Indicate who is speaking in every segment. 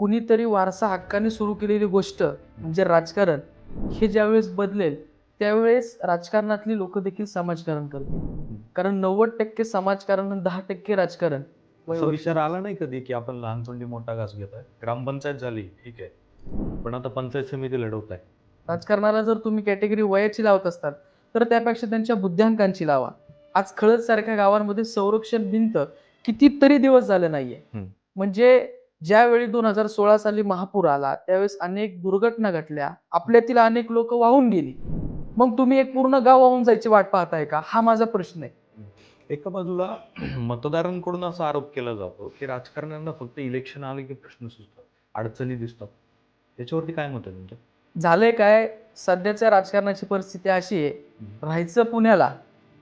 Speaker 1: कुणीतरी वारसा हक्काने सुरू केलेली गोष्ट म्हणजे राजकारण हे ज्यावेळेस बदलेल त्यावेळेस राजकारणातली लोक देखील समाजकारण करतील. कारण नव्वद टक्के समाजकारण आणि दहा टक्के राजकारण
Speaker 2: असा विचार आला नाही कधी की आपण लहानपणी मोठा घास घेत आहे ग्रामपंचायत झाली ठीक आहे. पण आता पंचायत समिती लढवत आहे
Speaker 1: राजकारणाला जर तुम्ही कॅटेगरी वयाची लावत असताल तर त्यापेक्षा त्यांच्या बुद्ध्यांकांची लावा. आज खळद सारख्या गावांमध्ये संरक्षण भिंत कितीतरी दिवस झाले नाहीये. म्हणजे ज्यावेळी दोन हजार सोळा साली महापूर आला त्यावेळेस अनेक दुर्घटना घडल्या. आपल्यातील अनेक लोक वाहून गेली. मग तुम्ही एक पूर्ण गाव वाहून जायची वाट पाहताय का? हा माझा प्रश्न आहे.
Speaker 2: एका बाजूला मतदारांकडून असा आरोप केला जातो की राजकारण्यांना फक्त इलेक्शन आले की प्रश्न सुचतात अडचणी दिसतात. त्याच्यावरती काय मत आहे तुमचं?
Speaker 1: झालंय काय? सध्याच्या राजकारणाची परिस्थिती अशी आहे. राहायचं पुण्याला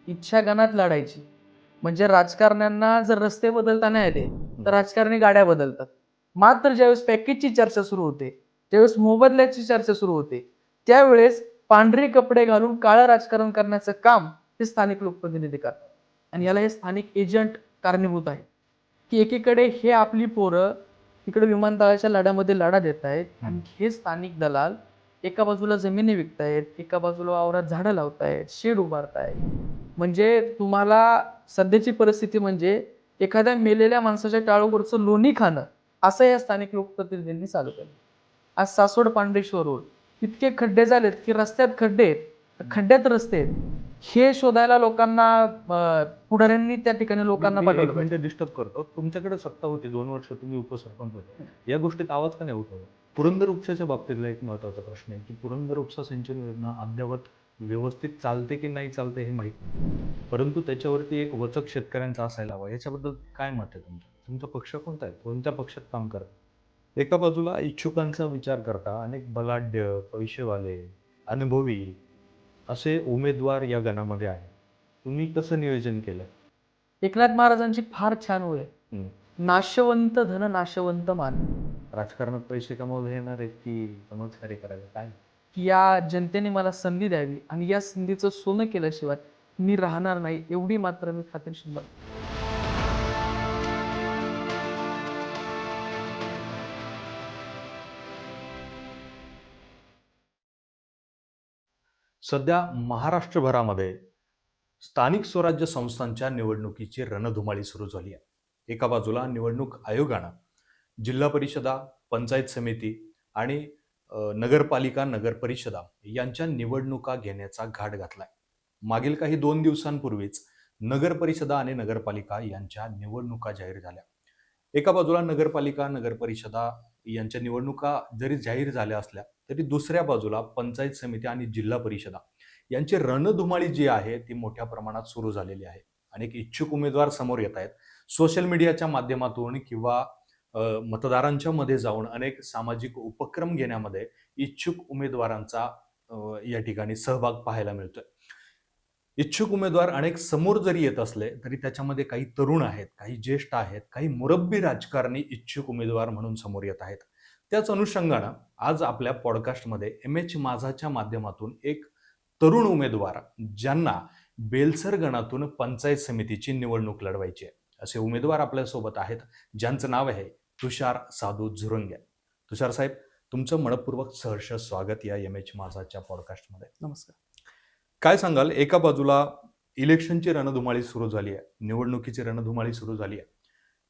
Speaker 1: इच्छा गणात लढायची. म्हणजे राजकारण्यांना जर रस्ते बदलताना आले तर राजकारणी गाड्या बदलतात. मात्र ज्यावेळेस पॅकेजची चर्चा सुरू होते ज्यावेळेस मोबदल्याची चर्चा सुरू होते त्यावेळेस पांढरे कपडे घालून काळं राजकारण करण्याचं काम हे स्थानिक लोकप्रतिनिधी करतात. आणि याला हे स्थानिक एजंट कारणीभूत आहे की एकीकडे हे आपली पोरं इकडे विमानतळाच्या लढ्यामध्ये लढा देत आहेत आणि हे स्थानिक दलाल एका बाजूला जमिनी विकतायत एका बाजूला वावरात झाडं लावतायत शेड उभारतायत. म्हणजे तुम्हाला सध्याची परिस्थिती म्हणजे एखाद्या मेलेल्या माणसाच्या टाळूवरचं लोणी खाणं असं या स्थानिक लोकप्रतिनिधींनी चालू केलं. आज सासवड पांढरेश्वर रोड इतके खड्डे झालेत की रस्त्यात खड्डे आहेत. खड्ड्यात रस्ते आहेत. हे शोधायला लोकांना पुढाऱ्यांनी त्या ठिकाणी लोकांना पाठवलं
Speaker 2: डिस्टर्ब करतो. तुमच्याकडे सत्ता होती दोन वर्ष तुम्ही उपसरपंच होते. या गोष्टीत आवाज का नाही उठवला? पुरंदर उपसाच्या बाबतीतला एक महत्त्वाचा प्रश्न आहे की पुरंदर उपसा सिंचन योजना अद्यावत व्यवस्थित चालते की नाही चालते हे माहीत परंतु त्याच्यावरती एक वचक शेतकऱ्यांचा असायला हवा. याच्याबद्दल काय मत आहे तुमचं? तुमचा पक्ष कोणता आहे? कोणत्या पक्षात काम करत? एका बाजूला इच्छुकांचा विचार करता अनेक बलाढ्य पैसेवाले अनुभवी असे उमेदवार या गणामध्ये आहेत. तुम्ही कसं नियोजन केलं?
Speaker 1: एकनाथ महाराजांची फार छान ओळ आहे. नाशवंत धन नाशवंत मान.
Speaker 2: राजकारणात पैसे कमावले येणार आहेत की चमत्कारी करायला? काय?
Speaker 1: या जनतेने मला संधी द्यावी आणि या संधीचं सोनं केल्याशिवाय मी राहणार नाही एवढी मात्र मी खात्रीशीर बनतो.
Speaker 2: सध्या महाराष्ट्रभरामध्ये स्थानिक स्वराज्य संस्थांच्या निवडणुकीची रणधुमाळी सुरू झाली आहे. एका बाजूला निवडणूक आयोगानं जिल्हा परिषदा पंचायत समिती आणि नगरपालिका नगरपरिषदा यांच्या निवडणुका घेण्याचा घाट घातलाय. मागील काही दोन दिवसांपूर्वीच नगरपरिषदा आणि नगरपालिका यांच्या निवडणुका जाहीर झाल्या. एका बाजूला नगरपालिका नगरपरिषदा यांच्या निवडणुका जरी जाहीर झाल्या असल्या तरी दुसऱ्या बाजूला पंचायत समिती आणि जिल्हा परिषदा यांची रणधुमाळी जी आहे ती मोठ्या प्रमाणात सुरू झालेली आहे. अनेक इच्छुक उमेदवार समोर येत आहेत. सोशल मीडियाच्या माध्यमातून किंवा मतदारांच्या मध्ये जाऊन अनेक सामाजिक उपक्रम घेण्यामध्ये इच्छुक उमेदवारांचा या ठिकाणी सहभाग पाहायला मिळतोय. इच्छुक उमेदवार अनेक समोर जरी येत असले तरी त्याच्यामध्ये काही तरुण आहेत काही ज्येष्ठ आहेत काही मुरब्बी राजकारणी इच्छुक उमेदवार म्हणून समोर येत आहेत. त्याच अनुषंगानं आज आपल्या पॉडकास्टमध्ये एम एच माझाच्या माध्यमातून एक तरुण उमेदवार ज्यांना बेलसर गणातून पंचायत समितीची निवडणूक लढवायची आहे. असे उमेदवार आपल्यासोबत आहेत ज्यांचं नाव आहे तुषार साधू झुरंगे. तुषार साहेब तुमचं मनपूर्वक सहर्ष स्वागत या एम एच माझाच्या पॉडकास्टमध्ये.
Speaker 1: नमस्कार.
Speaker 2: काय सांगाल? एका बाजूला इलेक्शनची रणधुमाळी सुरू झाली आहे निवडणुकीची रणधुमाळी सुरू झाली आहे.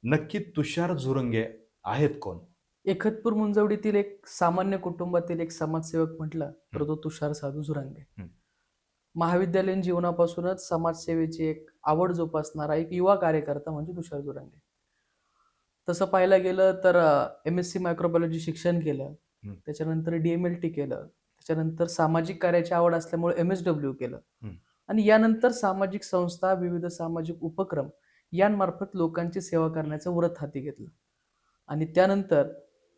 Speaker 2: नक्की तुषार झुरंगे आहेत कोण?
Speaker 1: एकतपूर मुंजवडीतील एक सामान्य कुटुंबातील एक समाजसेवक म्हटलं तर तो तुषार साधू झुरांगे. महाविद्यालयीन जीवनापासूनच समाजसेवेची एक आवड जोपासणारा एक युवा कार्यकर्ता म्हणजे तुषार झुरांगे. तसं पाहायला गेलं तर एम एस सी मायक्रोबायोलॉजी शिक्षण केलं. त्याच्यानंतर डीएमएल टी केलं. त्याच्यानंतर सामाजिक कार्याची आवड असल्यामुळे एम एस डब्ल्यू केलं. आणि यानंतर सामाजिक संस्था विविध सामाजिक उपक्रम यांमार्फत लोकांची सेवा करण्याचं व्रत हाती घेतलं. आणि त्यानंतर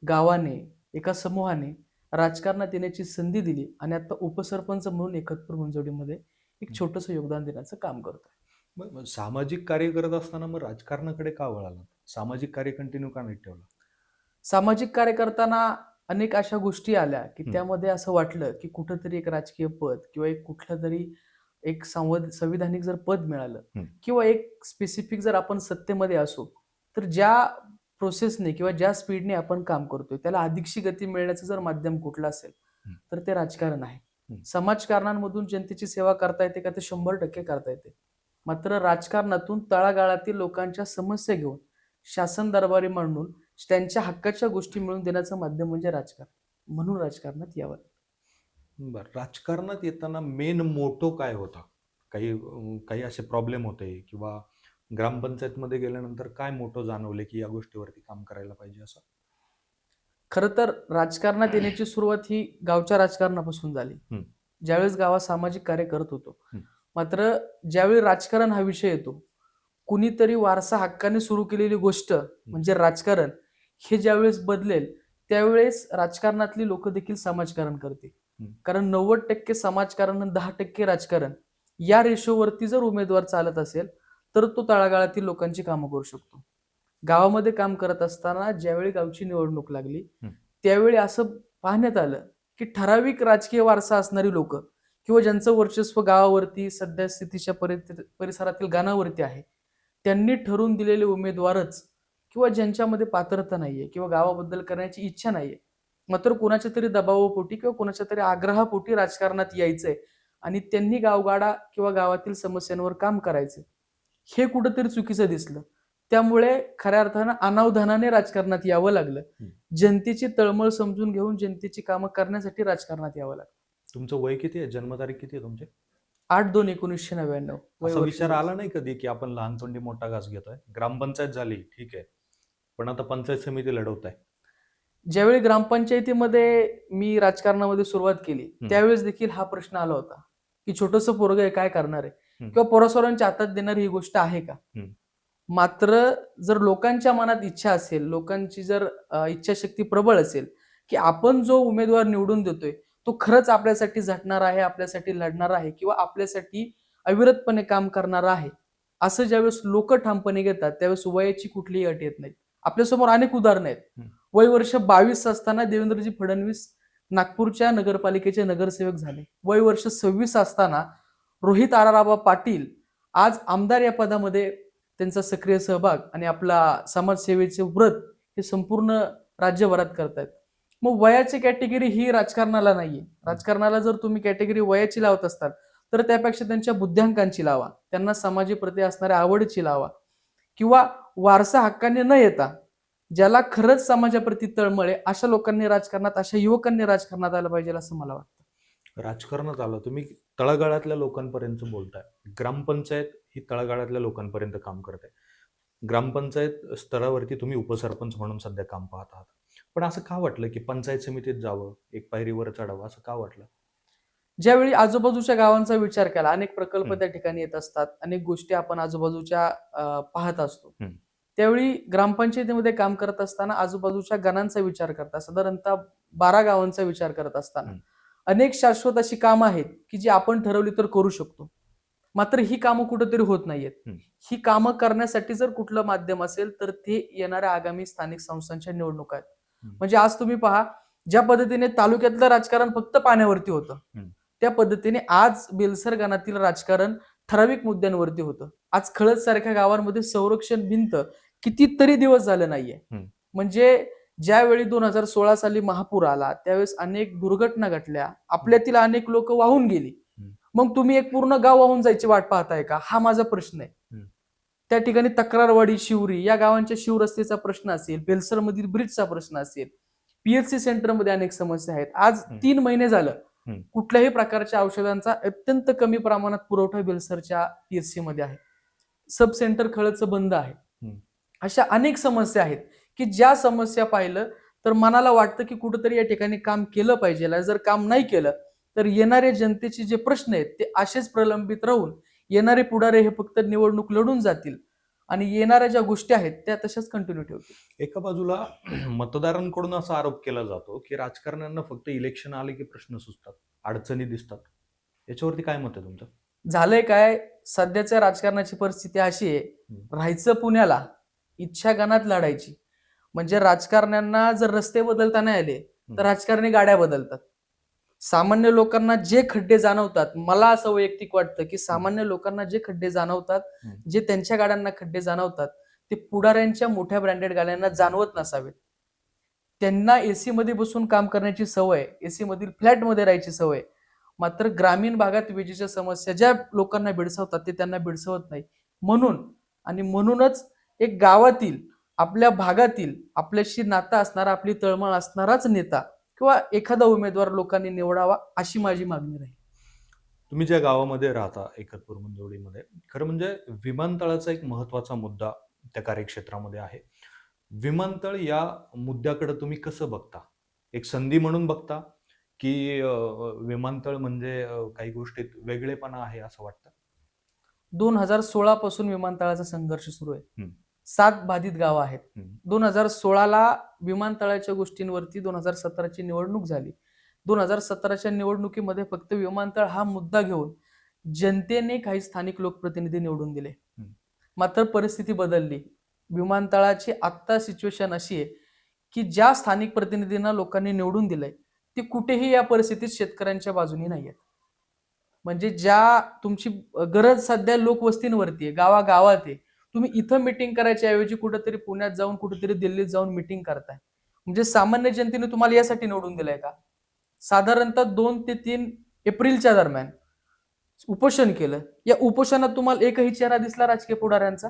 Speaker 1: गावाने एका समूहाने राजकारणात येण्याची संधी दिली आणि आता उपसरपंच म्हणून एकतपूर मुंजवडीमध्ये एक छोटंसं योगदान देण्याचं काम करतोय
Speaker 2: सामाजिक कार्य करत असताना मग राजकारणाकडे का वळाला सामाजिक कार्य कंटिन्यू का नाही ठेवलं
Speaker 1: सामाजिक कार्य करताना अनेक अशा गोष्टी आल्या की. त्यामध्ये असं वाटलं की कुठंतरी एक राजकीय पद किंवा एक कुठलं तरी एक संवद संविधानिक जर पद मिळालं. किंवा एक स्पेसिफिक जर आपण सत्तेमध्ये असू तर ज्या प्रोसेसने किंवा ज्या स्पीडने आपण काम करतोय त्याला अधिकशी गती मिळण्याचं जर माध्यम कुठलं असेल. तर ते राजकारण आहे. समाजकारणांमधून जनतेची सेवा करता येते का ते शंभर टक्के करता येते. मात्र राजकारणातून तळागाळातील लोकांच्या समस्या घेऊन शासन दरबारी मांडून त्यांच्या हक्काच्या गोष्टी मिळवून देण्याचं माध्यम म्हणजे राजकारण. म्हणून राजकारणात यावं.
Speaker 2: बर राजकारणात येताना मेन मोटो काय होता? काही काही असे प्रॉब्लेम होते किंवा ग्रामपंचायतमध्ये गेल्यानंतर काय मोठं जाणवले की या गोष्टीवरती काम करायला पाहिजे असं
Speaker 1: खरं तर राजकारणात येण्याची सुरुवात ही गावच्या राजकारणापासून झाली. ज्यावेळेस गावात सामाजिक कार्य करत होतो. मात्र ज्यावेळी राजकारण हा विषय येतो कुणीतरी वारसा हक्काने सुरू केलेली गोष्ट म्हणजे राजकारण हे ज्यावेळेस बदलेल त्यावेळेस राजकारणातली लोक देखील समाजकारण
Speaker 2: हम्म.
Speaker 1: कारण नव्वद टक्के समाजकारण आणि दहा टक्के राजकारण या रेशोवरती जर उमेदवार चालत असेल तर तो तळागाळातील लोकांची कामं करू शकतो गावामध्ये काम करत असताना ज्यावेळी गावची निवडणूक लागली. त्यावेळी असं पाहण्यात आलं की ठराविक राजकीय वारसा असणारी लोक किंवा ज्यांचं वर्चस्व गावावरती सध्या स्थितीच्या परि- परिसरातील गाणावरती आहे त्यांनी ठरवून दिलेले उमेदवारच किंवा ज्यांच्यामध्ये पात्रता नाहीये किंवा गावाबद्दल करण्याची इच्छा नाहीये मात्र कुणाच्या तरी दबावापोटी किंवा कुणाच्या तरी आग्रहापोटी राजकारणात यायचंय आणि त्यांनी गावगाडा किंवा गावातील समस्यांवर काम करायचं हे कुठंतरी चुकीचं दिसलं. त्यामुळे खऱ्या अर्थानं अनावधानाने राजकारणात यावं लागलं. जनतेची तळमळ समजून घेऊन जनतेची कामं करण्यासाठी राजकारणात यावं लागलं.
Speaker 2: तुमचं वय किती आहे? जन्मतारीख किती आहे तुमची?
Speaker 1: आठ दोन एकोणीसशे नव्याण्णव.
Speaker 2: विचार. आला नाही कधी की आपण लहान तोंडी मोठा घास घेतोय? ग्रामपंचायत झाली ठीक आहे. पण आता पंचायत समिती लढवत आहे.
Speaker 1: ज्यावेळी ग्रामपंचायतीमध्ये मी राजकारणामध्ये सुरुवात केली त्यावेळेस देखील हा प्रश्न आला होता की छोटस पोरग आहे काय करणार आहे. किंवा पोरासोरांच्या हातात देणारी ही गोष्ट आहे का. मात्र जर लोकांच्या मनात इच्छा असेल लोकांची जर इच्छाशक्ती प्रबळ असेल की आपण जो उमेदवार निवडून देतोय तो खरंच आपल्यासाठी झटणार आहे आपल्यासाठी लढणार आहे किंवा आपल्यासाठी अविरतपणे काम करणार आहे असं ज्यावेळेस लोक ठामपणे घेतात त्यावेळेस वयाची कुठलीही अट येत नाही. आपल्यासमोर अनेक उदाहरणं आहेत. वय वर्ष बावीस असताना देवेंद्रजी फडणवीस नागपूरच्या नगरपालिकेचे नगरसेवक झाले. वय वर्ष सव्वीस असताना रोहित आराराबा पाटील आज आमदार या पदामध्ये त्यांचा सक्रिय सहभाग आणि आपला समाजसेवेचे व्रत हे संपूर्ण राज्यभरात करतायत. मग वयाची कॅटेगरी ही राजकारणाला नाहीये. राजकारणाला जर तुम्ही कॅटेगरी वयाची लावत असताल तर त्यापेक्षा त्यांच्या बुद्ध्यांकांची लावा. त्यांना समाजाप्रती असणाऱ्या आवडीची लावा. किंवा वारसा हक्काने न येता ज्याला खरंच समाजाप्रती तळमळे अशा लोकांनी राजकारणात अशा युवकांनी राजकारणात आलं पाहिजे असं मला वाटतं.
Speaker 2: राजकारणात आलं. तुम्ही तळागाळातल्या लोकांपर्यंत बोलताय ग्रामपंचायत ही तळागाळातल्या लोकांपर्यंत काम करते ग्रामपंचायत स्तरावरती तुम्ही उपसरपंच म्हणून सध्या काम पाहत आहात पण असं का वाटलं की पंचायत समितीत जावं एक पायरीवर चढावं असं का वाटलं
Speaker 1: ज्यावेळी आजूबाजूच्या गावांचा विचार केला अनेक प्रकल्प. त्या ठिकाणी येत असतात अनेक गोष्टी आपण आजूबाजूच्या पाहत असतो. त्यावेळी ग्रामपंचायतीमध्ये काम करत असताना आजूबाजूच्या गणांचा विचार करता साधारणतः बारा गावांचा विचार करत असताना. अनेक शाश्वत अशी कामं आहेत की जी आपण ठरवली तर करू शकतो मात्र ही कामं कुठेतरी होत नाहीयेत. ही कामं करण्यासाठी जर कुठलं माध्यम असेल तर ते येणाऱ्या आगामी स्थानिक संस्थांच्या निवडणुका आहेत. म्हणजे आज तुम्ही पहा ज्या पद्धतीने तालुक्यातलं राजकारण फक्त पाण्यावरती होतं. त्या पद्धतीने आज बेलसर गाणातील राजकारण ठराविक मुद्द्यांवरती होतं आज खळद सारख्या गावांमध्ये संरक्षण भिंत कितीतरी दिवस झालं नाहीये. म्हणजे ज्यावेळी दोन हजार सोळा साली महापूर आला त्यावेळेस अनेक दुर्घटना घडल्या आपल्यातील अनेक लोक वाहून गेली. मग तुम्ही एक पूर्ण गाव वाहून जायची वाट पाहताय का हा माझा प्रश्न आहे. त्या ठिकाणी तक्रारवाडी शिवरी या गावांच्या शिवरस्तेचा प्रश्न असेल बेलसर मधील ब्रिजचा प्रश्न असेल पीएचसी सेंटरमध्ये अनेक समस्या आहेत आज. तीन महिने झालं. कुठल्याही प्रकारच्या औषधांचा अत्यंत कमी प्रमाणात पुरवठा बेलसरच्या पीएचसी मध्ये आहे सब सेंटर खळचं बंद आहे. अशा अनेक समस्या आहेत की ज्या समस्या पाहिलं तर मनाला वाटतं की कुठंतरी या ठिकाणी काम केलं पाहिजे. जर काम नाही केलं तर येणारे जनतेचे जे प्रश्न आहेत ते असेच प्रलंबित राहून येणारे पुढारे हे फक्त निवडणूक लढून जातील. आणि येणाऱ्या ज्या गोष्टी आहेत त्या तशाच कंटिन्यू ठेवतील.
Speaker 2: एका बाजूला मतदारांकडून असा आरोप केला जातो की राजकारण्यांना फक्त इलेक्शन आले की प्रश्न सुचतात अडचणी दिसतात. याच्यावरती काय मत आहे तुमचं?
Speaker 1: झालंय काय? सध्याच्या राजकारणाची परिस्थिती अशी आहे. राहायचं पुण्याला इच्छा गणात लढायची. म्हणजे राजकारण्यांना जर रस्ते बदलताना आले तर राजकारणी गाड्या बदलतात. सामान्य लोकांना जे खड्डे जाणवतात मला असं वैयक्तिक वाटतं की सामान्य लोकांना जे खड्डे जाणवतात जे त्यांच्या गाड्यांना खड्डे जाणवतात ते पुढाऱ्यांच्या मोठ्या ब्रँडेड गाड्यांना जाणवत नसावेत. त्यांना एसी मध्ये बसून काम करण्याची सवय एसी मधील फ्लॅटमध्ये राहायची सवय मात्र ग्रामीण भागात विजेच्या समस्या ज्या लोकांना भेडसावतात ते त्यांना भेडसावत नाही. म्हणून आणि म्हणूनच एक गावातील आपल्या भागातील आपल्याशी नातं असणारा आपली तळमळ असणाराच नेता किंवा एखादा उमेदवार लोकांनी निवडावा अशी माझी मागणी राहील.
Speaker 2: तुम्ही ज्या गावामध्ये राहता एकतपूर मंजवडीमध्ये खरं म्हणजे विमानतळाचा एक महत्त्वाचा मुद्दा त्या कार्यक्षेत्रामध्ये आहे. विमानतळ या मुद्द्याकडे तुम्ही कसं बघता? एक संधी म्हणून बघता की विमानतळ म्हणजे काही गोष्टीत वेगळेपणा आहे असं वाटतं?
Speaker 1: दोन हजार सोळा पासून विमानतळाचा संघर्ष सुरू आहे. सात बाधित गावं आहेत. दोन हजार सोळाला विमानतळाच्या गोष्टींवरती दोन हजार सतराची निवडणूक झाली. दोन हजार सतराच्या निवडणुकीमध्ये फक्त विमानतळ हा मुद्दा घेऊन जनतेने काही स्थानिक लोकप्रतिनिधी निवडून दिले. मात्र परिस्थिती बदलली. विमानतळाची आत्ता सिच्युएशन अशी आहे की ज्या स्थानिक प्रतिनिधींना लोकांनी निवडून दिलंय ते कुठेही या परिस्थितीत शेतकऱ्यांच्या बाजूनी नाही आहेत म्हणजे ज्या तुमची गरज सध्या लोकवस्तींवरती आहे गावागावात आहे तुम्ही इथं मिटिंग करायच्या ऐवजी कुठेतरी पुण्यात जाऊन कुठेतरी दिल्लीत जाऊन मिटिंग करताय. म्हणजे सामान्य जनतेने तुम्हाला यासाठी निवडून दिलंय का? साधारणतः दोन ते तीन एप्रिलच्या दरम्यान उपोषण केलं. या उपोषणात तुम्हाला एकही चेहरा दिसला राजकीय पुढाऱ्यांचा?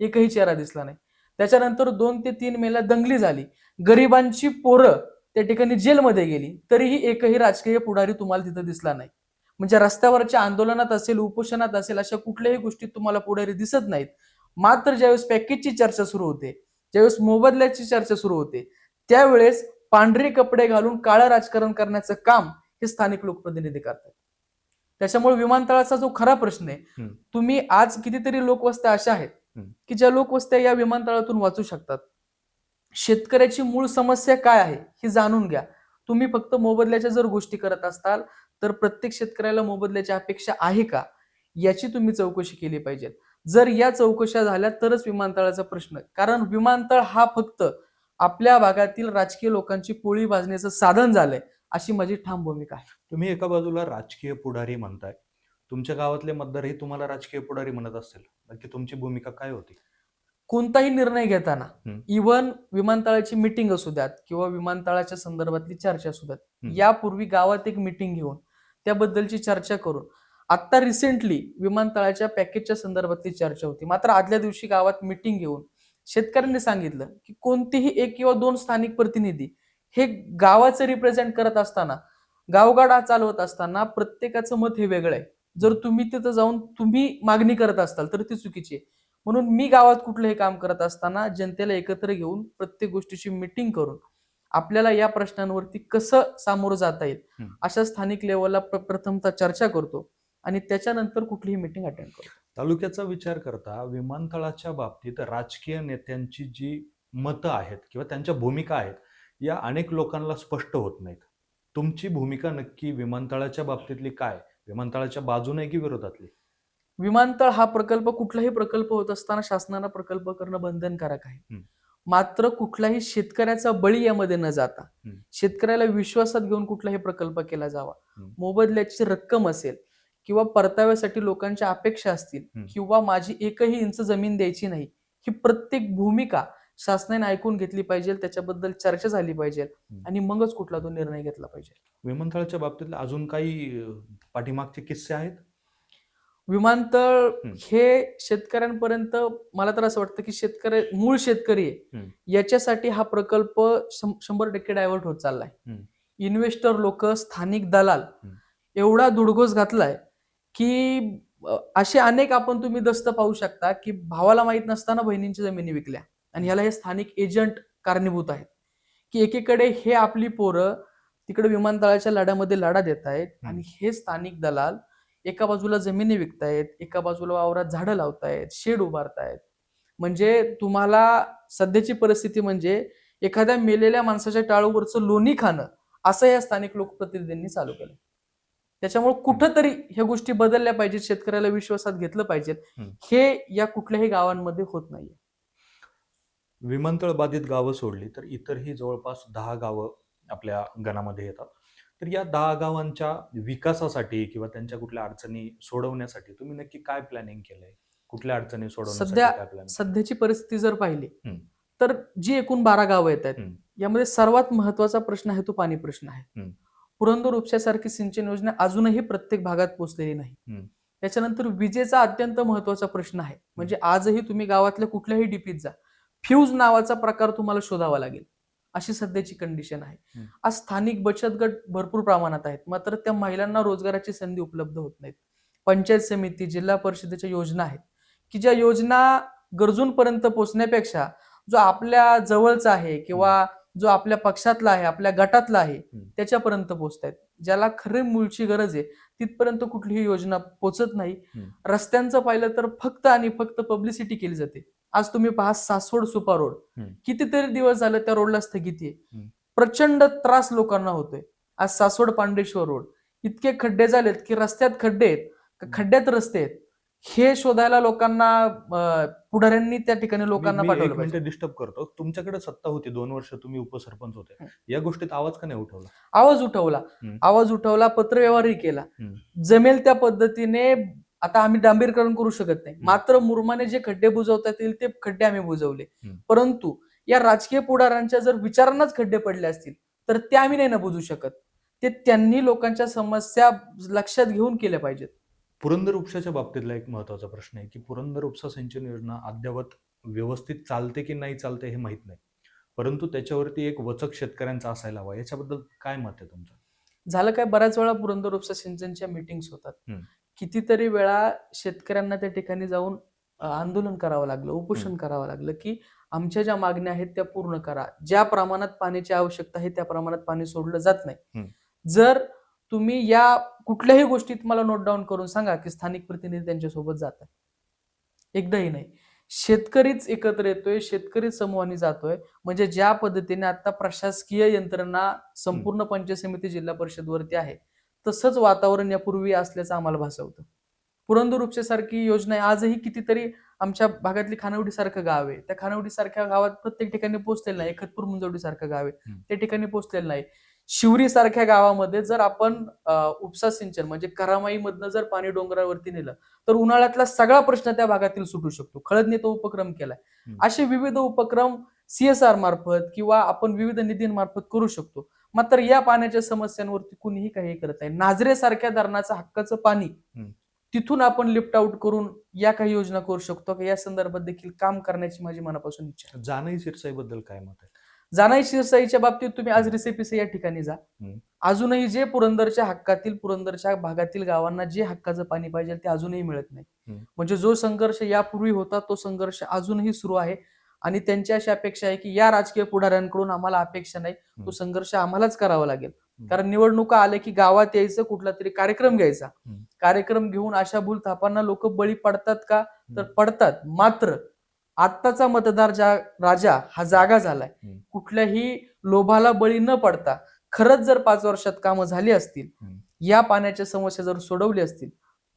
Speaker 1: एकही चेहरा दिसला नाही. त्याच्यानंतर दोन ते तीन मेला दंगली झाली. गरिबांची पोरं त्या ठिकाणी जेलमध्ये गेली. तरीही एकही राजकीय पुढारी तुम्हाला तिथं दिसला नाही. म्हणजे रस्त्यावरच्या आंदोलनात असेल उपोषणात असेल अशा कुठल्याही गोष्टीत तुम्हाला पुढारी दिसत नाहीत. मात्र ज्यावेळेस पॅकेजची चर्चा सुरू होते ज्यावेळेस मोबदल्याची चर्चा सुरू होते त्यावेळेस पांढरे कपडे घालून काळं राजकारण करण्याचं काम हे स्थानिक लोकप्रतिनिधी करतात. त्याच्यामुळे विमानतळाचा जो खरा प्रश्न आहे. तुम्ही आज कितीतरी लोकवस्त्या अशा आहेत. की ज्या लोकवस्त्या या विमानतळातून वाचू शकतात? शेतकऱ्याची मूळ समस्या काय आहे ही जाणून घ्या. तुम्ही फक्त मोबदल्याच्या जर गोष्टी करत असताल तर प्रत्येक शेतकऱ्याला मोबदल्याची अपेक्षा आहे का? याची तुम्ही चौकशी केली पाहिजे. जर या चौकशा झाल्या तरच विमानतळाचा प्रश्न कारण विमानतळ हा फक्त आपल्या भागातील राजकीय लोकांची पोळी भाजण्याचं साधन झालंय अशी माझी ठाम भूमिका आहे.
Speaker 2: तुम्ही एका बाजूला राजकीय पुढारी म्हणताय. तुमच्या गावातले मतदारही तुम्हाला राजकीय पुढारी म्हणत असतील. नक्की तुमची भूमिका काय होती?
Speaker 1: कोणताही निर्णय घेताना. इव्हन विमानतळाची मिटिंग असू द्यात किंवा विमानतळाच्या संदर्भातली चर्चा असू द्यात. यापूर्वी गावात एक मिटिंग घेऊन त्याबद्दलची चर्चा करून आता रिसेंटली विमानतळाच्या पॅकेजच्या संदर्भातली चर्चा होती. मात्र आदल्या दिवशी गावात मिटिंग घेऊन शेतकऱ्यांनी सांगितलं की कोणतेही एक किंवा दोन स्थानिक प्रतिनिधी हे गावाचं रिप्रेझेंट करत असताना गावगाडा चालवत असताना प्रत्येकाचं मत हे वेगळं आहे. जर तुम्ही तिथं जाऊन तुम्ही मागणी करत असताल तर ती चुकीची आहे. म्हणून मी गावात कुठलंही काम करत असताना जनतेला एकत्र घेऊन प्रत्येक गोष्टीची मिटिंग करून आपल्याला या प्रश्नांवरती कसं सामोरं जाता येईल. अशा स्थानिक लेवलला प्रथमतः चर्चा करतो. आणि त्याच्यानंतर कुठलीही मिटिंग अटेंड करतो
Speaker 2: तालुक्याचा विचार करता विमानतळाच्या बाबतीत राजकीय नेत्यांची जी मतं आहेत किंवा त्यांच्या भूमिका आहेत या अनेक लोकांना स्पष्ट होत नाहीत तुमची भूमिका नक्की विमानतळाच्या बाबतीतली काय विमानतळाच्या बाजूने की विरोधातली
Speaker 1: विमानतळ हा प्रकल्प कुठलाही प्रकल्प होत असताना शासनानं प्रकल्प करणं बंधनकारक आहे. मात्र कुठलाही शेतकऱ्याचा बळी यामध्ये न जाता. शेतकऱ्याला विश्वासात घेऊन कुठलाही प्रकल्प केला जावा. मोबदल्याची रक्कम असेल किंवा परताव्यासाठी लोकांच्या अपेक्षा असतील. किंवा माझी एकही इंच जमीन द्यायची नाही ही प्रत्येक भूमिका शासनाने ऐकून घेतली पाहिजे त्याच्याबद्दल चर्चा झाली पाहिजे. आणि मगच कुठला तो निर्णय घेतला पाहिजे
Speaker 2: विमानतळाच्या बाबतीतले अजून काही पाठीमागचे किस्से आहेत
Speaker 1: विमानतळ. हे शेतकऱ्यांपर्यंत मला तर असं वाटतं की शेतकरी मूळ शेतकरी आहे. याच्यासाठी हा प्रकल्प शंभर टक्के डायव्हर्ट होत चाललाय. इन्व्हेस्टर लोक स्थानिक दलाल. एवढा धुडघोस घातलाय की असे अनेक आपण तुम्ही दस्त पाहू शकता की भावाला माहीत नसताना बहिणींची जमिनी विकल्या आणि ह्याला हे स्थानिक एजंट कारणीभूत आहेत. की एकीकडे हे आपली पोरं तिकडे विमानतळाच्या लढ्यामध्ये लढा देत आहेत. आणि हे स्थानिक दलाल एका बाजूला जमिनी विकतायत एका बाजूला वावरात झाडं लावतायत शेड उभारतायत. म्हणजे तुम्हाला सध्याची परिस्थिती म्हणजे एखाद्या मेलेल्या माणसाच्या टाळूवरचं लोणी खाणं असं या स्थानिक लोकप्रतिनिधींनी चालू केलं. त्याच्यामुळे कुठंतरी ह्या गोष्टी बदलल्या पाहिजेत शेतकऱ्याला विश्वासात घेतलं पाहिजे
Speaker 2: हम्म.
Speaker 1: हे या कुठल्याही गावांमध्ये होत नाहीये
Speaker 2: विमानतळ बाधित गावं सोडली तर इतरही जवळपास दहा गावं आपल्या गणामध्ये येतात तर या दहा गावांच्या विकासासाठी किंवा त्यांच्या कुठल्या अडचणी सोडवण्यासाठी तुम्ही नक्की काय प्लॅनिंग केलंय कुठल्या अडचणी सोडवण्यासाठी
Speaker 1: सध्या-
Speaker 2: काय plan?
Speaker 1: सध्याची परिस्थिती जर पाहिली. तर जी एकूण बारा गावं येत आहेत. यामध्ये सर्वात महत्त्वाचा प्रश्न आहे तो पाणी प्रश्न आहे. पुरंदर उपशासारखी सिंचन योजना अजूनही प्रत्येक भागात पोहोचलेली नाही. त्याच्यानंतर विजेचा अत्यंत महत्त्वाचा प्रश्न आहे. म्हणजे आजही तुम्ही गावातल्या कुठल्याही डीपीत जा. फ्यूज नावाचा प्रकार तुम्हाला शोधावा लागेल. अशी सध्याची कंडिशन आहे. आज स्थानिक बचत गट भरपूर प्रमाणात आहेत. मात्र त्या महिलांना रोजगाराची संधी उपलब्ध होत नाहीत. पंचायत समिती जिल्हा परिषदेच्या योजना आहेत. की ज्या योजना गरजूंपर्यंत पोहोचण्यापेक्षा जो आपल्या जवळचा आहे किंवा जो आपल्या पक्षातला आहे आपल्या गटातला आहे. त्याच्यापर्यंत पोहोचतायत. ज्याला खरी मूळची गरज आहे तिथपर्यंत कुठलीही योजना पोचत नाही. रस्त्यांचं पाहिलं तर फक्त आणि फक्त पब्लिसिटी केली जाते. आज तुम्ही पहा सासवड सुपा रोड. कितीतरी दिवस झाले त्या रोडला स्थगिती आहे. प्रचंड त्रास लोकांना होतोय. आज सासवड पांडेश्वर रोड. इतके खड्डे झालेत की रस्त्यात खड्डे आहेत. खड्ड्यात रस्ते आहेत. हे शोधायला लोकांना पुढाऱ्यांनी त्या ठिकाणी लोकांना पाठवलं
Speaker 2: डिस्टर्ब करतो. तुमच्याकडे सत्ता होती दोन वर्ष तुम्ही उपसरपंच होते. या गोष्टीत आवाज का नाही उठवला?
Speaker 1: आवाज उठवला. आवाज उठवला पत्रव्यवहारही केला. जमेल त्या पद्धतीने आता आम्ही डांबीरकरण करू शकत नाही. मात्र मुरमाने जे खड्डे बुजवता येतील ते खड्डे आम्ही बुजवले. परंतु या राजकीय पुढाऱ्यांच्या जर विचारांनाच खड्डे पडले असतील तर ते आम्ही नाही ना बुजू शकत. ते त्यांनी लोकांच्या समस्या लक्षात घेऊन केल्या पाहिजेत.
Speaker 2: पुरंदर उपसाच्या बाबतीतला एक महत्त्वाचा प्रश्न आहे की पुरंदर उपसा सिंचन योजना अद्यावत व्यवस्थित चालते की नाही चालते हे माहीत नाही. परंतु त्याच्यावरती एक वचक शेतकऱ्यांचा असायला हवा. याच्याबद्दल काय मत आहे तुमचं?
Speaker 1: झालं काय? बऱ्याच वेळा पुरंदर उपसा सिंचनच्या मिटिंग्स होतात. कितीतरी वेळा शेतकऱ्यांना त्या ठिकाणी जाऊन आंदोलन करावं लागलं उपोषण. करावं लागलं की आमच्या ज्या मागण्या आहेत त्या पूर्ण करा. ज्या प्रमाणात पाण्याची आवश्यकता आहे त्या प्रमाणात पाणी सोडलं जात नाही. जर तुम्ही या कुठल्याही गोष्टीत मला नोट डाऊन करून सांगा की स्थानिक प्रतिनिधी त्यांच्यासोबत जातात एकदाही नाही. शेतकरीच एकत्र येतोय शेतकरी समूहाने जातोय. म्हणजे ज्या पद्धतीने आता प्रशासकीय यंत्रणा संपूर्ण पंचायत समिती जिल्हा परिषद वरती आहे तसंच वातावरण यापूर्वी असल्याचं आम्हाला भासवतं. पुरंदर उपशेसारखी योजना आहे. आजही कितीतरी आमच्या भागातली खानावडी सारखं गाव आहे. त्या खानावडी सारख्या गावात प्रत्येक ठिकाणी पोहोचलेलं नाही. खतपूर मुंजवडी सारखं गाव आहे. त्या ठिकाणी पोहोचलेलं नाही. शिवरी सारख्या गावामध्ये जर आपण उपसा सिंचन म्हणजे करामाईमधनं जर पाणी डोंगरावरती नेलं तर उन्हाळ्यातला सगळा प्रश्न त्या भागातील सुटू शकतो. खळदने तो उपक्रम केलाय. असे विविध उपक्रम सीएसआर मार्फत किंवा आपण विविध निधींमार्फत करू शकतो. मात्र या पाण्याच्या समस्यांवरती कुणीही काही करत नाही. नाझरे सारख्या धरणाचं हक्काचं पाणी. तिथून आपण लिफ्ट आउट करून या काही योजना करू शकतो का? या संदर्भात देखील काम करण्याची माझी मनापासून इच्छा
Speaker 2: जानई शिरसाईबद्दल काय मत आहे?
Speaker 1: जानाई शिरसाईच्या बाबतीत तुम्ही आज रेसिपीस या ठिकाणी जा. अजूनही जे पुरंदरच्या हक्कातील पुरंदरच्या भागातील गावांना जे हक्काचं पाणी पाहिजे ते अजूनही मिळत नाही. म्हणजे जो संघर्ष यापूर्वी होता तो संघर्ष अजूनही सुरू आहे आणि त्यांची अशी अपेक्षा आहे की या राजकीय पुढाऱ्यांकडून आम्हाला अपेक्षा नाही तो. संघर्ष आम्हालाच करावा लागेल कारण निवडणुका आल्या की गावात यायचं कुठला तरी कार्यक्रम घ्यायचा. कार्यक्रम घेऊन अशा भूल थापांना लोक बळी पडतात का तर. पडतात मात्र आत्ताचा मतदार ज्या राजा हा जागा झालाय. कुठल्याही लोभाला बळी न पडता खरंच जर पाच वर्षात कामं झाली असतील. या पाण्याच्या समस्या जर सोडवली असतील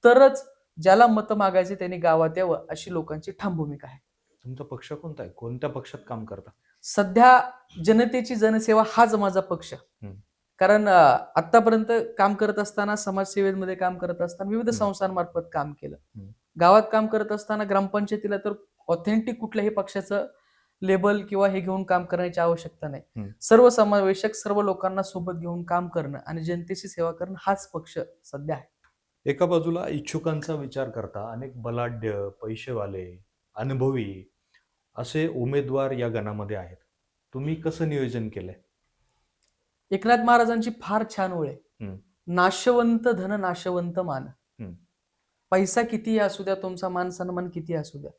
Speaker 1: तरच ज्याला मत मागायचे त्यांनी गावात यावं अशी लोकांची ठाम भूमिका आहे
Speaker 2: तुमचा पक्ष कोणता आहे कोणत्या पक्षात काम करता
Speaker 1: सध्या जनतेची जनसेवा हाच माझा पक्ष. कारण आतापर्यंत काम करत असताना समाजसेवेमध्ये काम करत असताना विविध. संस्थांमार्फत काम केलं. गावात काम करत असताना ग्रामपंचायतीला तर ऑथेंटिक कुठल्याही पक्षाचं लेबल किंवा हे घेऊन काम करण्याची आवश्यकता नाही. सर्व समावेशक सर्व लोकांना सोबत घेऊन काम करणं आणि जनतेची सेवा करणं हाच पक्ष सध्या आहे
Speaker 2: एका बाजूला इच्छुकांचा विचार करता अनेक बलाढ्य पैसेवाले अनुभवी असे उमेदवार या गणामध्ये आहेत तुम्ही कसं नियोजन केलंय
Speaker 1: एकनाथ महाराजांची फार छान ओळ आहे. नाशवंत धन नाशवंत मान. पैसा कितीही असू द्या तुमचा मान सन्मान किती असू द्या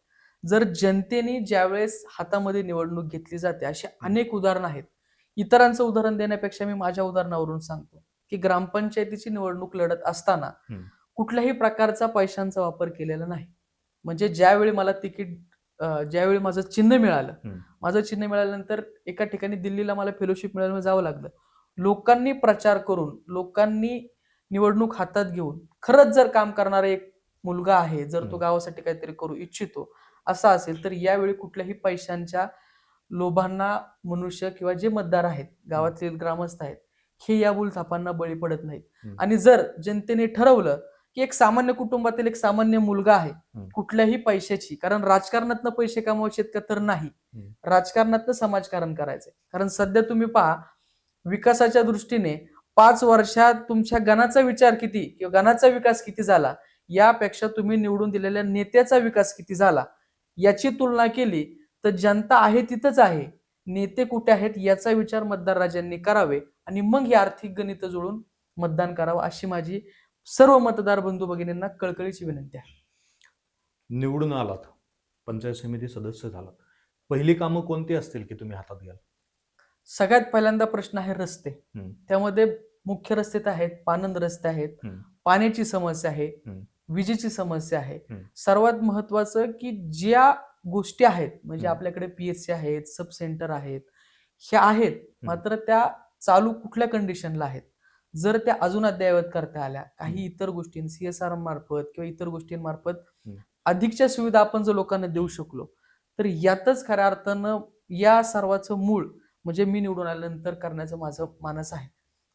Speaker 1: जर जनतेने ज्यावेळेस हातामध्ये निवडणूक घेतली जाते अशी अनेक उदाहरणं आहेत इतरांचं उदाहरण देण्यापेक्षा मी माझ्या उदाहरणावरून सांगतो की ग्रामपंचायतीची निवडणूक लढत असताना. कुठल्याही प्रकारचा पैशांचा वापर केलेला नाही म्हणजे ज्यावेळी मला तिकीट ज्यावेळी माझं चिन्ह मिळालं. माझं चिन्ह मिळाल्यानंतर एका ठिकाणी दिल्लीला मला फेलोशिप मिळायला जावं लागलं लोकांनी प्रचार करून लोकांनी निवडणूक हातात घेऊन खरंच जर काम करणारा एक मुलगा आहे जर तो. गावासाठी काहीतरी करू इच्छितो असा असेल तर यावेळी कुठल्याही पैशांच्या लोभांना मनुष्य किंवा जे मतदार आहेत गावातील ग्रामस्थ आहेत हे या थापांना बळी पडत नाहीत. आणि जर जनतेने ठरवलं की एक सामान्य कुटुंबातील एक सामान्य मुलगा आहे. कुठल्याही पैशाची कारण राजकारणातनं पैसे कमवायचे का तर नाही. राजकारणातनं समाजकारण करायचंय कारण सध्या तुम्ही पहा विकासाच्या दृष्टीने पाच वर्षात तुमच्या गणाचा विचार किती किंवा गणाचा विकास किती झाला यापेक्षा तुम्ही निवडून दिलेल्या नेत्याचा विकास किती झाला याची तुलना केली तर जनता आहे तिथंच आहे नेते कुठे आहेत याचा विचार मतदार राजांनी करावे आणि मग ही आर्थिक गणित जुळून मतदान करावं अशी माझी सर्व मतदार बंधू भगिनींना कळकळीची विनंती आहे
Speaker 2: निवडून आलात पंचायत समिती सदस्य झालात पहिली कामं कोणती असतील की तुम्ही हातात घ्याल
Speaker 1: सगळ्यात पहिल्यांदा प्रश्न आहे रस्ते. त्यामध्ये मुख्य रस्ते तर आहेत पानंद रस्ते आहेत. पाण्याची समस्या आहे. विजेची समस्या आहे. सर्वात महत्वाचं की ज्या गोष्टी आहेत म्हणजे. आपल्याकडे पीएचसी आहेत सब सेंटर आहेत ह्या आहेत मात्र त्या चालू कुठल्या कंडिशनला आहेत जर त्या अजून अद्ययावत करता आल्या काही इतर गोष्टी सीएसआर मार्फत किंवा इतर गोष्टींमार्फत. अधिकच्या सुविधा आपण जर लोकांना देऊ शकलो तर यातच खऱ्या अर्थानं या सर्वाचं मूळ म्हणजे मी निवडून आल्यानंतर करण्याचं माझं मानस आहे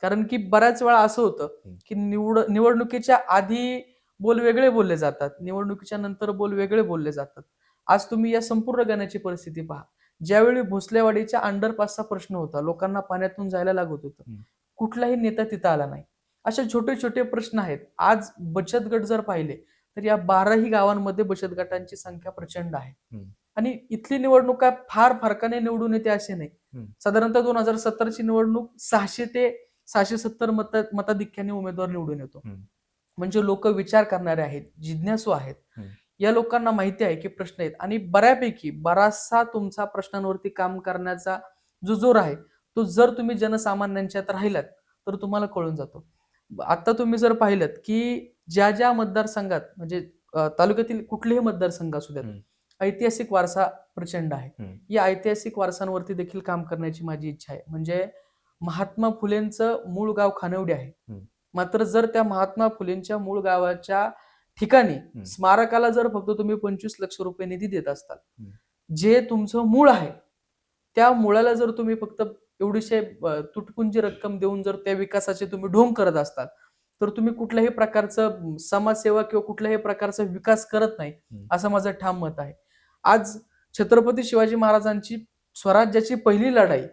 Speaker 1: कारण की बऱ्याच वेळा असं होतं. की निवड निवडणुकीच्या आधी बोल वेगळे बोलले जातात. निवडणुकीच्या नंतर बोल वेगळे बोलले जातात. आज तुम्ही या संपूर्ण गाण्याची परिस्थिती पहा. ज्यावेळी भोसलेवाडीच्या अंडरपासचा प्रश्न होता लोकांना पाण्यातून जायला लागत होतं. कुठलाही नेता तिथं आला नाही. असे छोटे छोटे प्रश्न आहेत. आज बचत गट जर पाहिले तर या बाराही गावांमध्ये बचत गटांची संख्या प्रचंड आहे. आणि इथली निवडणूक काय फार फरकाने निवडून येते असे नाही. साधारणतः दोन हजार सत्तरची निवडणूक सहाशे ते सहाशे सत्तर मत मताधिक्याने उमेदवार निवडून येतो. म्हणजे लोक विचार करणारे आहेत जिज्ञासू आहेत. या लोकांना माहिती आहे की प्रश्न आहेत आणि बऱ्यापैकी बराचसा तुमचा प्रश्नांवरती काम करण्याचा जो जोर आहे तो जर तुम्ही जनसामान्यांच्यात राहिलात तर तुम्हाला कळून जातो आता तुम्ही जर पाहिलं की ज्या ज्या मतदारसंघात म्हणजे तालुक्यातील कुठलेही मतदारसंघ असू द्यात. ऐतिहासिक वारसा प्रचंड आहे. या ऐतिहासिक वारसांवरती देखील काम करण्याची माझी इच्छा आहे म्हणजे महात्मा फुलेंचं मूळ गाव खानवडी आहे. मात्र जर त्या महात्मा फुलेंच्या मूळ गावाच्या ठिकाणी स्मारकाला जर फक्त तुम्ही पंचवीस लक्ष रुपये निधी देत असताल
Speaker 2: हम्म.
Speaker 1: जे तुमचं मूळ आहे त्या मुळाला जर तुम्ही फक्त एवढीशे तुटपुंजी रक्कम देऊन जर त्या विकासाचे तुम्ही ढोंग करत असताल तर तुम्ही कुठल्याही प्रकारचं समाजसेवा किंवा कुठल्याही प्रकारचा विकास करत नाही. असं माझं ठाम मत आहे आज छत्रपती शिवाजी महाराजांची स्वराज्याची पहिली लढाई.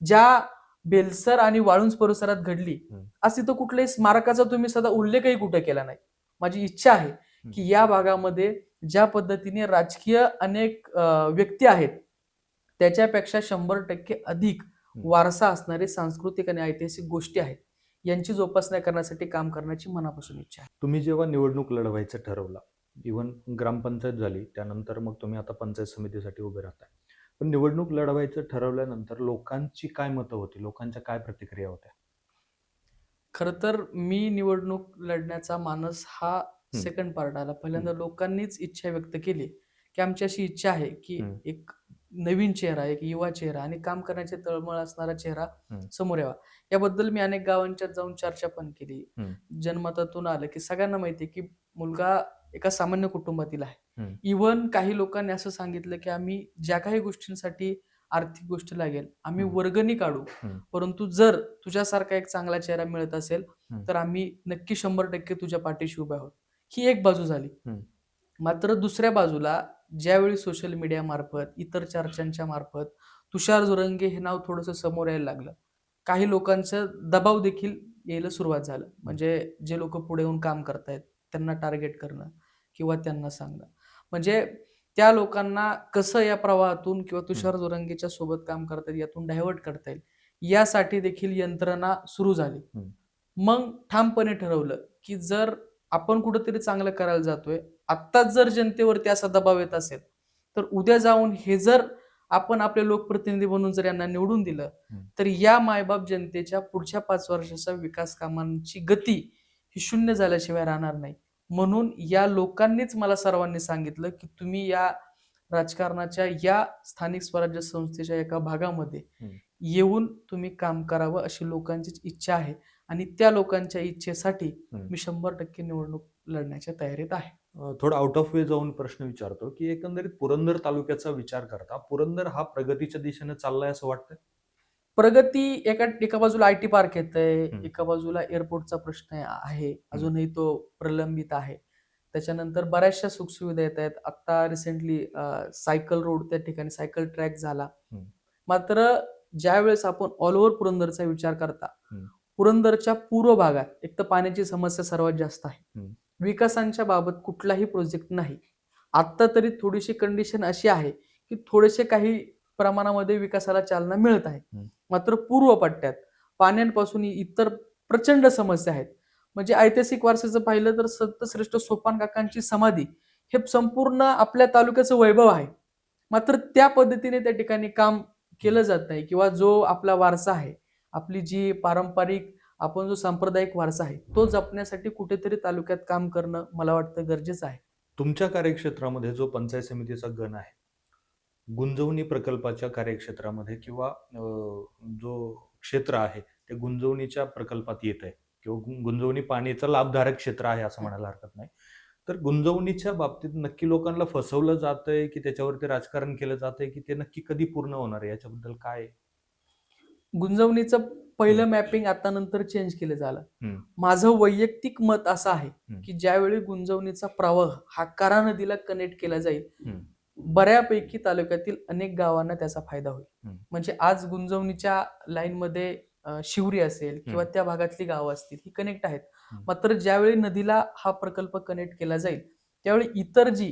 Speaker 1: ज्या बेलसर आणि वाळुंज परिसरात घडली. आज तिथं कुठल्याही स्मारकाचा तुम्ही सध्या उल्लेखही कुठे केला नाही माझी इच्छा आहे की या भागामध्ये ज्या पद्धतीने राजकीय अनेक व्यक्ती आहेत त्याच्यापेक्षा शंभर टक्के अधिक. वारसा असणारे सांस्कृतिक आणि ऐतिहासिक गोष्टी आहेत यांची जोपासना करण्यासाठी काम करण्याची मनापासून इच्छा आहे
Speaker 2: तुम्ही जेव्हा निवडणूक लढवायचं ठरवलं इव्हन ग्रामपंचायत झाली त्यानंतर मग तुम्ही आता पंचायत समितीसाठी उभे राहताय पण निवडणूक लढवायचं ठरवल्यानंतर लोकांची काय मतं होती लोकांच्या काय प्रतिक्रिया होत्या
Speaker 1: खर तर मी निवडणूक लढण्याचा मानस हा. सेकंड पार्ट आला पहिल्यांदा लोकांनीच इच्छा व्यक्त केली की आमची अशी इच्छा आहे की. एक नवीन चेहरा एक युवा चेहरा आणि काम करण्याचे तळमळ असणारा चेहरा. समोर यावा याबद्दल मी अनेक गावांच्यात जाऊन चर्चा पण केली. जनमतातून आलं की सगळ्यांना माहिती आहे की मुलगा एका सामान्य कुटुंबातील आहे
Speaker 2: हम्म.
Speaker 1: इवन काही लोकांनी असं सांगितलं की आम्ही ज्या काही गोष्टींसाठी आर्थिक गोष्ट लागेल आम्ही
Speaker 2: हम्म.
Speaker 1: वर्गणी काढू
Speaker 2: हम्म.
Speaker 1: परंतु जर तुझ्यासारखा एक चांगला चेहरा मिळत असेल
Speaker 2: हम्म.
Speaker 1: तर आम्ही नक्की शंभर टक्के तुझ्या पाठीशी उभे आहोत ही एक बाजू झाली
Speaker 2: हम्म.
Speaker 1: मात्र दुसऱ्या बाजूला ज्यावेळी सोशल मीडिया मार्फत इतर चर्चांच्या मार्फत तुषार जोरंगे हे नाव थोडंसं समोर यायला लागलं काही लोकांचं दबाव देखील यायला सुरुवात झालं म्हणजे जे लोक पुढे येऊन काम करतायत त्यांना टार्गेट करणं किंवा त्यांना सांगणं म्हणजे त्या लोकांना कसं या प्रवाहातून किंवा तुषार जोरंगेच्या सोबत काम करता येईल यातून डायव्हर्ट करता येईल यासाठी देखील यंत्रणा सुरू झाली. मग ठामपणे ठरवलं की जर आपण कुठंतरी चांगलं करायला जातोय आत्ताच जर जनतेवरती असा दबाव येत असेल तर उद्या जाऊन हे जर आपण आपले लोकप्रतिनिधी बनवून जर यांना निवडून दिलं. तर या मायबाप जनतेच्या पुढच्या पाच वर्षाच्या विकास कामांची गती ही शून्य झाल्याशिवाय राहणार नाही म्हणून या लोकांनीच मला सर्वांनी सांगितलं की तुम्ही या राजकारणाच्या या स्थानिक स्वराज्य संस्थेच्या एका भागामध्ये. येऊन तुम्ही काम करावं अशी लोकांचीच इच्छा आहे आणि त्या लोकांच्या इच्छेसाठी. मी शंभर टक्के निवडणूक लढण्याच्या तयारीत आहे
Speaker 2: थोडा आउट ऑफ वे जाऊन प्रश्न विचारतो की एकंदरीत पुरंदर तालुक्याचा विचार करता पुरंदर हा प्रगतीच्या दिशेने चाललाय असं वाटतंय
Speaker 1: प्रगती एका एका बाजूला आय टी पार्क येत आहे. एका बाजूला एअरपोर्टचा प्रश्न आहे अजूनही तो प्रलंबित आहे त्याच्यानंतर बऱ्याचशा सुखसुविधा येत आहेत आता रिसेंटली सायकल रोड त्या ठिकाणी सायकल ट्रॅक झाला. मात्र ज्यावेळेस आपण ऑल ओव्हर पुरंदरचा विचार करता. पुरंदरच्या पूर्व भागात एक तर पाण्याची समस्या सर्वात जास्त आहे. विकासांच्या बाबत कुठलाही प्रोजेक्ट नाही आता तरी थोडीशी कंडिशन अशी आहे की थोडेसे काही प्रमाणामध्ये विकासाला चालना मिळत आहे. मात्र पूर्व पट्ट्यात पाण्यांपासून इतर प्रचंड समस्या आहेत. म्हणजे ऐतिहासिक वारसाचं पाहिलं तर संतश्रेष्ठ सोपान काकांची समाधी हे संपूर्ण आपल्या तालुक्याचं वैभव आहे. मात्र त्या पद्धतीने त्या ठिकाणी काम केलं जात नाही किंवा जो आपला वारसा आहे आपली जी पारंपरिक आपण जो सांप्रदायिक वारसा आहे तो जपण्यासाठी कुठेतरी तालुक्यात काम करणं मला वाटतं गरजेचं आहे.
Speaker 2: तुमच्या कार्यक्षेत्रामध्ये जो पंचायत समितीचा गण आहे गुंजवणी प्रकल्पाच्या कार्यक्षेत्रामध्ये किंवा जो क्षेत्र आहे ते गुंजवणीच्या प्रकल्पात येत आहे किंवा गुंजवणी पाणीचं लाभधारक क्षेत्र आहे असं म्हणायला हरकत नाही तर गुंजवणीच्या बाबतीत नक्की लोकांना फसवलं जातंय की त्याच्यावरती राजकारण केलं जातंय की ते नक्की कधी पूर्ण होणार आहे याच्याबद्दल काय आहे?
Speaker 1: गुंजवणीचं पहिलं मॅपिंग आता नंतर चेंज केलं झालं. माझं वैयक्तिक मत असं आहे. की ज्यावेळी गुंजवणीचा प्रवाह हा कारा नदीला कनेक्ट केला जाईल. बऱ्यापैकी तालुक्यातील अनेक गावांना त्याचा फायदा होईल. म्हणजे आज गुंजवणीच्या लाईनमध्ये शिवरी असेल किंवा त्या भागातली गावं असतील ही कनेक्ट आहेत. मात्र ज्यावेळी नदीला हा प्रकल्प कनेक्ट केला जाईल त्यावेळी इतर जी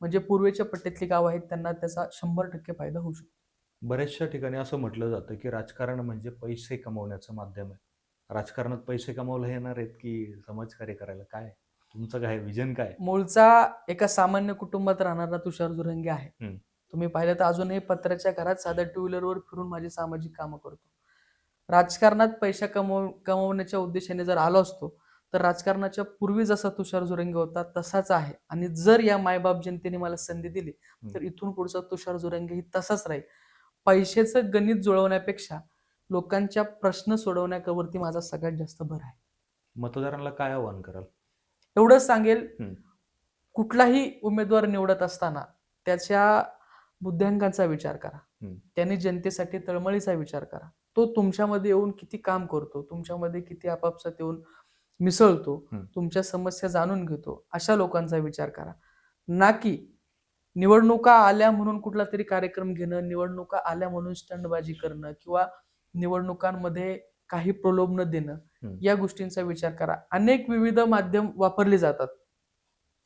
Speaker 1: म्हणजे पूर्वेच्या पट्ट्यातली गावं आहेत त्यांना त्याचा शंभर टक्के फायदा होऊ शकतो
Speaker 2: बऱ्याचशा ठिकाणी असं म्हटलं जातं की राजकारण म्हणजे पैसे कमवण्याचं माध्यम आहे राजकारणात पैसे कमवले येणार आहेत की समाजकार्य करायला काय? तुमचं काय विजन काय?
Speaker 1: मूळचा एका सामान्य कुटुंबात राहणारा तुषार जुरंगे आहे. तुम्ही पाहिलं तर अजूनही पत्र्याच्या घरात साध्या टू व्हीलरवर फिरून माझी सामाजिक कामं करतो. राजकारणात पैसा कमव कमवण्याच्या उद्देशाने जर आलो असतो तर राजकारणाच्या पूर्वी जसा तुषार जुरंगे होता तसाच आहे. आणि जर या मायबाप जनतेने मला संधी दिली तर इथून पुढचा तुषार जुरंगे ही तसाच राहील. पैशाचं गणित जुळवण्यापेक्षा लोकांच्या प्रश्न सोडवण्यावरती माझा सगळ्यात जास्त भर आहे.
Speaker 2: मतदारांना काय आव्हान कराल?
Speaker 1: एवढंच सांगेल. कुठलाही उमेदवार निवडत असताना त्याच्या बुद्ध्यांकांचा विचार करा. त्यांनी जनतेसाठी तळमळीचा विचार करा तो तुमच्यामध्ये येऊन किती काम करतो तुमच्यामध्ये किती आपापसात येऊन मिसळतो. तुमच्या समस्या जाणून घेतो अशा लोकांचा विचार करा ना की निवडणुका आल्या म्हणून कुठला तरी कार्यक्रम घेणं निवडणुका आल्या म्हणून स्टंटबाजी करणं किंवा निवडणुकांमध्ये काही प्रलोभन देणं. या गोष्टींचा विचार करा. अनेक विविध माध्यम वापरली जातात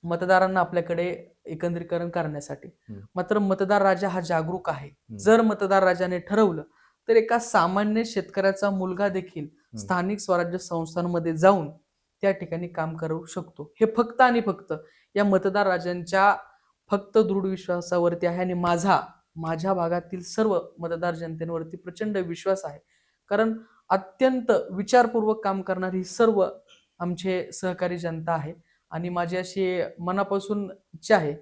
Speaker 1: मतदारांना आपल्याकडे एकत्रीकरण करण्यासाठी. मात्र मतदार राजा हा जागरूक आहे. जर मतदार राजाने ठरवलं तर एका सामान्य शेतकऱ्याचा मुलगा देखील स्थानिक स्वराज्य संस्थांमध्ये जाऊन त्या ठिकाणी काम करू शकतो. हे फक्त आणि फक्त या मतदार राजांच्या फक्त दृढ विश्वासावरती आहे आणि माझा माझ्या भागातील सर्व मतदार जनतेवरती प्रचंड विश्वास आहे. कारण अत्यंत विचारपूर्वक काम करणारी सर्व आमचे सहकारी जनता आहे. आणि माझी अशी मनापासून इच्छा आहे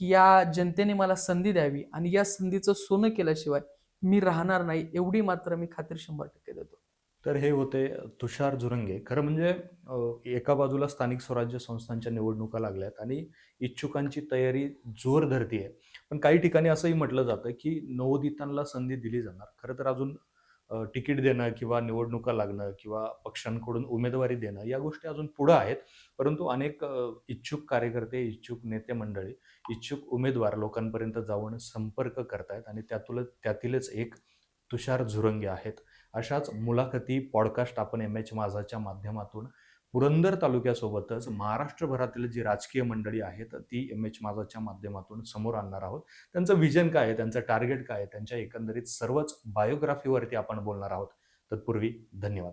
Speaker 1: की या जनतेने मला संधी द्यावी आणि या संधीचं सोनं केल्याशिवाय मी राहणार नाही एवढी मात्र मी खात्री शंभर टक्के देतो.
Speaker 2: तर हे होते तुषार जुरंगे खरं म्हणजे एका बाजूला स्थानिक स्वराज्य संस्थांच्या निवडणुका लागल्यात आणि इच्छुकांची तयारी जोर आहे पण काही ठिकाणी असंही म्हटलं जातं की नवोदितांना संधी दिली जाणार. खरं तर अजून तिकीट देणं किंवा निवडणुका लागणं किंवा पक्षांकडून उमेदवारी देणं या गोष्टी अजून पुढं आहेत. परंतु अनेक इच्छुक कार्यकर्ते इच्छुक नेते मंडळी इच्छुक उमेदवार लोकांपर्यंत जाऊन संपर्क करतायत आणि त्यातून त्यातीलच एक तुषार झुरंगे आहेत. अशाच मुलाखती पॉडकास्ट आपण एम एच माझाच्या माध्यमातून पुरंदर तालुक्यासोबतच महाराष्ट्रभरातील जी राजकीय मंडळी आहेत ती एम एच माझाच्या माध्यमातून समोर आणणार आहोत. त्यांचं विजन काय आहे? त्यांचं टार्गेट काय आहे? त्यांच्या एकंदरीत सर्वच बायोग्राफीवरती आपण बोलणार आहोत. तत्पूर्वी धन्यवाद.